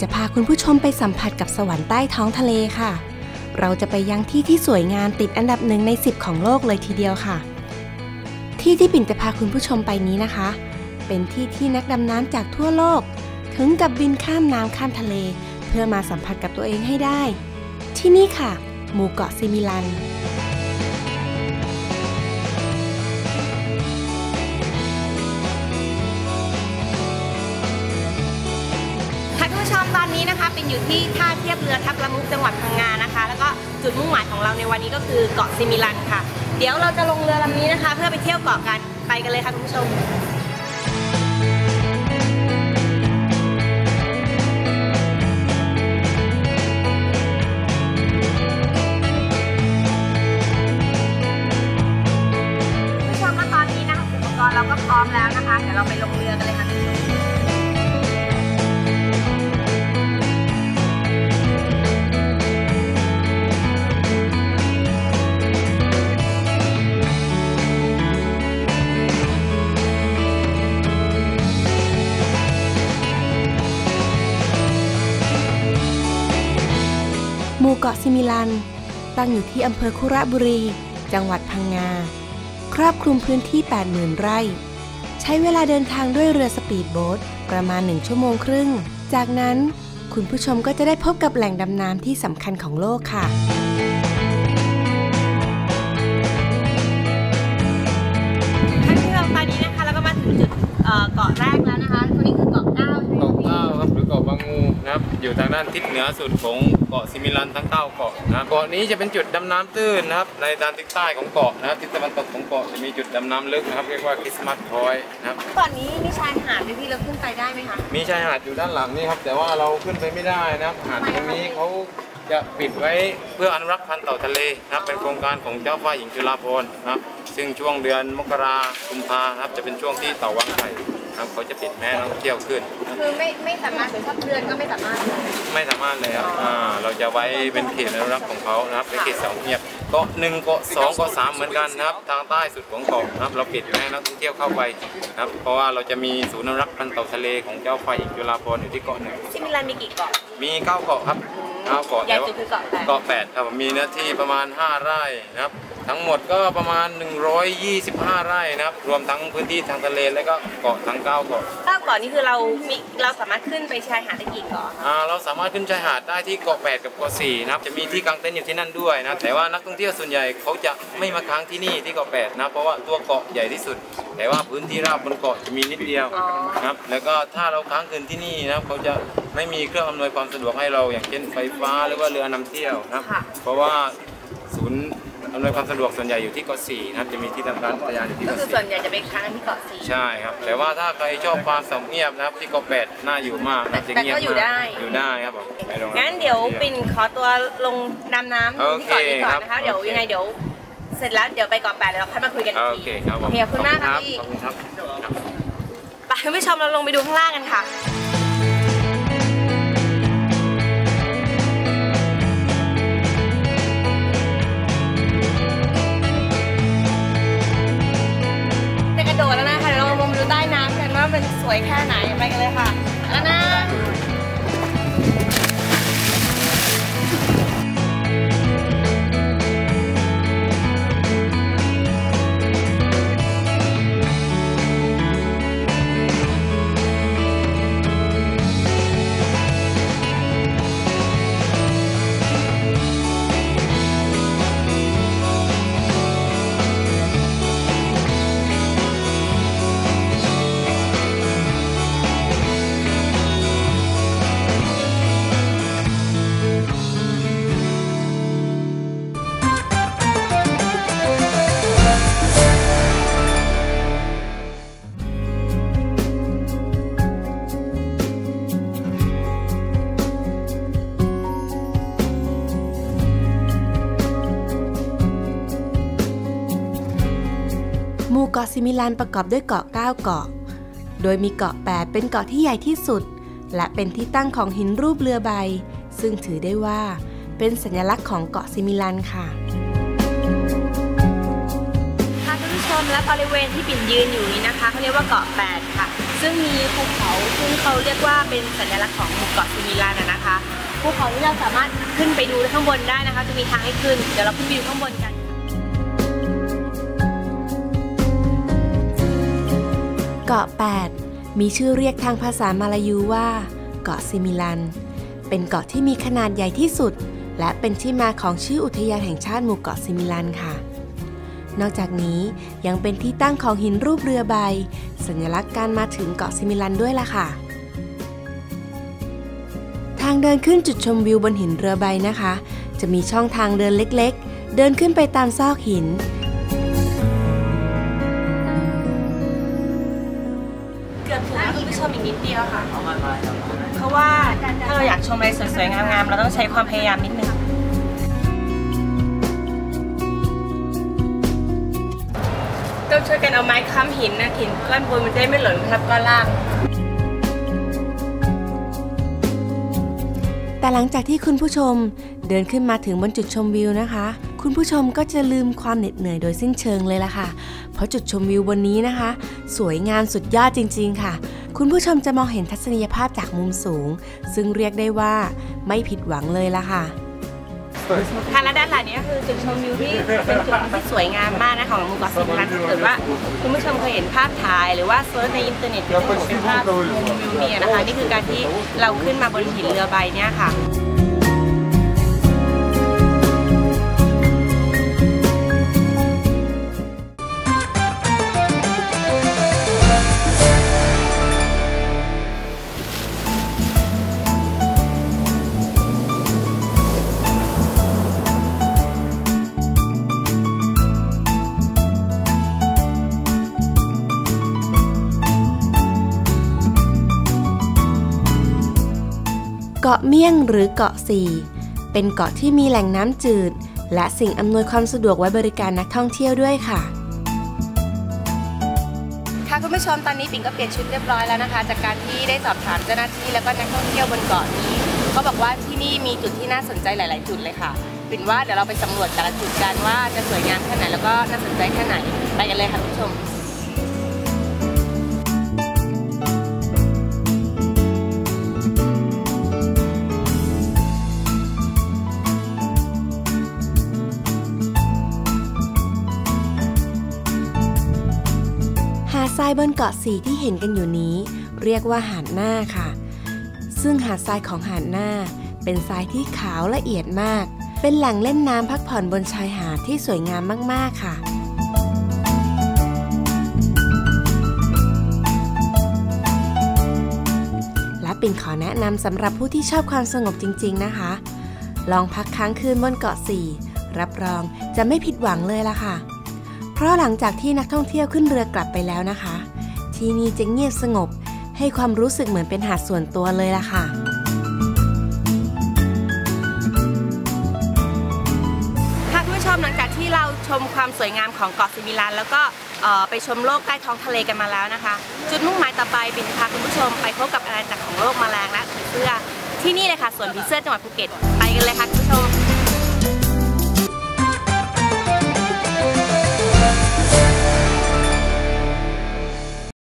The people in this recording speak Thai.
จะพาคุณผู้ชมไปสัมผัสกับสวรรค์ใต้ท้องทะเลค่ะ เราจะไปยังที่ที่สวยงามติดอันดับหนึ่งใน 10 ของโลกเลยทีเดียวค่ะ ที่ที่ปิ่นจะพาคุณผู้ชมไปนี้นะคะ เป็นที่ที่นักดำน้ำจากทั่วโลก ถึงกับบินข้ามน้ำข้ามทะเล เพื่อมาสัมผัสกับตัวเองให้ได้ ที่นี่ค่ะ หมู่เกาะซิมิลัน นี้นะคะเป็นอยู่ที่ท่าเทียบเรือทับละมุกจังหวัดพังงานะคะ แล้วก็จุดมุ่งหมายของเราในวันนี้ก็คือเกาะซิมิลันค่ะ เดี๋ยวเราจะลงเรือลำนี้นะคะ เพื่อไปเที่ยวเกาะกันไปกันเลยค่ะคุณผู้ชมคุณผู้ชมและตอนนี้นะคะอุปกรณ์เราก็พร้อมแล้วนะคะ เดี๋ยวเราไปลงเรือกันเลยค่ะ มู่เกาะซิมิลัน ตั้งอยู่ที่อำเภอคุระบุรี จังหวัดพังงา ครอบคลุมพื้นที่ 80,000 ไร่ ใช้เวลาเดินทางด้วยเรือสปีดโบ๊ทประมาณ 1 ชั่วโมงครึ่ง จากนั้นคุณผู้ชมก็จะได้พบกับแหล่งดำน้ำที่สำคัญของโลกค่ะท่านผู้ชมตอนนี้นะคะเราก็มาถึงจุดเอ่อเกาะแรก ครับหรือเกาะบางงูนะครับอยู่ทางด้านทิศเหนือสุดของเกาะซิมิลันทั้งเก้าเกาะนะครับเกาะนี้จะเป็นจุดดำน้ำตื้นนะครับในด้านทิศใต้ของเกาะนะครับทิศตะวันตกของเกาะจะมีจุดดำน้ำลึกนะครับเรียกว่าคริสต์มาสพอยต์นะครับตอนนี้มีชายหาดไหมพี่เราขึ้นไปได้ไหมคะมีชายหาดอยู่ด้านหลังนี่ครับแต่ว่าเราขึ้นไปไม่ได้นะครับหาดตรงนี้เขาจะปิดไว้เพื่ออนุรักษ์พันธุ์เต่าทะเลนะครับเป็นโครงการของเจ้าฟ้าหญิงจุฬาภรณ์นะครับซึ่งช่วงเดือนมกราคมพานะครับจะเป็นช่วงที่เต่าวังไข่นะ ครับเขาจะปิดแม่ให้นักท่องเที่ยวขึ้น คือไม่ไม่สามารถถึงสักเดือนก็ไม่สามารถเลยไม่สามารถเลยครับอ่าเราจะไว้เป็นเขตอนุรักษ์ของเขานะครับเป็นเขตสองเงียบเกาะหนึ่งเกาะสองเกาะสามเหมือนกันนะครับ ทางใต้สุดของเกาะนะครับ เราปิดไม่ให้นักท่องเที่ยวเข้าไปนะครับ เพราะว่าเราจะมีศูนย์อนุรักษ์พันธุ์เต่าทะเลของเจ้าฟ้าหญิงจุฬาภรณ์อยู่ที่เกาะหนึ่งซิมิลันมีกี่เกาะมีเก้าเกาะครับเก้าเกาะใหญ่แต่ว่าสุดคือเกาะแปดเกาะแปดครับผมมีเนื้อที่ประมาณ5ไร่นะครับ ทั้งหมดก็ประมาณ 125 ไร่นะครับ รวมทั้งพื้นที่ทางทะเลและก็เกาะทั้งเก้าเกาะเก้าเกาะนี่คือเรามีเราสามารถขึ้นไปชายหาดได้กี่เกาะอ่าเราสามารถขึ้นชายหาดได้ที่เกาะ 8 กับเกาะ4นะครับ จะมีที่กางเต็นท์อยู่ที่นั่นด้วยนะ แต่ว่านักท่องเที่ยวส่วนใหญ่เขาจะไม่มาค้างที่นี่ที่เกาะ 8 นะ เพราะว่าตัวเกาะใหญ่ที่สุด แต่ว่าพื้นที่ราบบนเกาะจะมีนิดเดียวอ๋อนะครับ แล้วก็ถ้าเราค้างคืนที่นี่นะครับเขาจะไม่มีเครื่องอำนวยความสะดวกให้เราอย่างเช่นไฟฟ้าหรือว่าเรือนำเที่ยวนะครับค่ะเพราะว่าศูนย์ อำนวยความสะดวกส่วนใหญ่อยู่ที่เกาะ4นะครับจะมีที่ทำการอุทยานอยู่ที่ก็เกาะคือ4ส่วนใหญ่จะไปค้างกันที่เกาะสี่ใช่ครับ แต่ว่าถ้าใครชอบความสงบเงียบนะครับที่เกาะแปดน่าอยู่มากนะจะเงียบแต่ก็อยู่มากได้อยู่ได้ครับผมไปโรงแรมงั้นเดี๋ยวปิ่นขอตัวลงดำน้ำโอที่เคเกาะนี้ก่อนนะครัคะบเดี๋ยวยังไงเดี๋ยว เสร็จแล้วเดี๋ยวไปเกาะแปดแล้วเราค่อยมาคุยกันอีกโอทีเคครับผมโอเคขอบคุณมากค่ะพี่ขอบคุณครับครับ ไปคุณผู้ชมเราลงไปดูข้างล่างกันค่ะจะ วยแค่ไหนไปกันเลยค่ะ ซิมิลันประกอบด้วยเกาะ 9 เกาะ โดยมีเกาะ 8 เป็นเกาะที่ใหญ่ที่สุด และเป็นที่ตั้งของหินรูปเรือใบ ซึ่งถือได้ว่าเป็นสัญลักษณ์ของเกาะซิมิลันค่ะค่ะคุณผู้ชมและบริเวณที่ปิ่นยืนอยู่นี้นะคะเขาเรียกว่าเกาะแปดค่ะ ซึ่งมีภูเขาซึ่งเขาเรียกว่าเป็นสัญลักษณ์ของหมู่เกาะซิมิลันนะคะภูเขาที่เราสามารถขึ้นไปดูข้างบนได้นะคะ จะมีทางให้ขึ้น เดี๋ยวเราขึ้นไปดูข้างบนกัน เกาะ 8 มีชื่อเรียกทางภาษามาลายูว่า เกาะซิมิลัน เป็นเกาะที่มีขนาดใหญ่ที่สุด และเป็นที่มาของชื่ออุทยานแห่งชาติหมู่เกาะซิมิลันค่ะ นอกจากนี้ยังเป็นที่ตั้งของหินรูปเรือใบ สัญลักษณ์การมาถึงเกาะซิมิลันด้วยล่ะค่ะ ทางเดินขึ้นจุดชมวิวบนหินเรือใบนะคะ จะมีช่องทางเดินเล็กๆ เดินขึ้นไปตามซอกหิน ราะว่าถ้าเราอยากชมอะไรสวยๆ งามๆ เราต้องใช้ความพยายามนิดนึง ต้องช่วยกันเอาไม้ค้ำหินนะหินก้อนบนมันจะได้ไม่หล่นทับก้อนล่าง แต่หลังจากที่คุณผู้ชมเดินขึ้นมาถึงบนจุดชมวิวนะคะ คุณผู้ชมก็จะลืมความเหน็ดเหนื่อยโดยสิ้นเชิงเลยล่ะค่ะ เพราะจุดชมวิวบนนี้นะคะ สวยงามสุดยอดจริง ๆ ค่ะ คุณผู้ชมจะมองเห็นทัศนียภาพจากมุมสูง ซึ่งเรียกได้ว่าไม่ผิดหวังเลยล่ะค่ะค่ะและด้านหลังนี้ก็คือจุดชมวิวที่เป็นจุดที่สวยงามมากนะของหมู่เกาะสิมิลันถ้าเกิดว่าคุณผู้ชมเคยเห็นภาพถ่าย หรือว่าเซิร์ชในอินเทอร์เน็ตที่เป็นภาพมุมวิวเนี่ยนะคะ นี่คือการที่เราขึ้นมาบนหินเรือใบเนี่ยค่ะาะเมี่ยงหรือเกาะสีเป็นเกาะที่มีแหล่งน้ำจืด และสิ่งอำนวยความสะดวกไว้บริการนักท่องเที่ยวด้วยค่ะ ค่ะคุณผู้ชมตอนนี้ปิ่นก็เปลี่ยนชุดเรียบร้อยแล้วนะคะ จากการที่ได้สอบถามเจ้าหน้าที่แล้วก็นักท่องเที่ยวบนเกาะนี้เขาบอกว่าที่นี่มีจุดที่น่าสนใจหลาย ๆ จุดเลยค่ะปิ่นว่าเดี๋ยวเราไปสำรวจแต่ละจุดกันว่าจะสวยงามแค่ไหนแล้วก็น่าสนใจแค่ไหนไปกันเลยค่ะคุณผู้ชมาดทรายบนเกาะสีที่เห็นกันอยู่นี้ เรียกว่าหาดหน้าค่ะ ซึ่งหาดทรายของหาดหน้า เป็นทรายที่ขาวละเอียดมาก เป็นแหล่งเล่นน้ำพักผ่อนบนชายหาดที่สวยงามมากๆค่ะและปิ่นขอแนะนำสำหรับผู้ที่ชอบความสงบจริง ๆ นะคะ ลองพักค้างคืนบนเกาะสี่รับรองจะไม่ผิดหวังเลยล่ะค่ะ เพราะหลังจากที่นักท่องเที่ยวขึ้นเรือกลับไปแล้วนะคะ ที่นี่จะเงียบสงบ ให้ความรู้สึกเหมือนเป็นหาดส่วนตัวเลยล่ะค่ะค่ะคุณผู้ชมหลังจากที่เราชมความสวยงามของเกาะซิมิลันแล้วก็ไปชมโลกใต้ท้องทะเลกันมาแล้วนะคะ จุดมุ่งหมายต่อไปบินพาคุณผู้ชมไปพบกับอาณาจักรของโลกมาแมลงและผีเสื้อที่นี่เลยค่ะสวนผีเสื้อจังหวัดภูเก็ตไปกันเลยค่ะคุณผู้ชม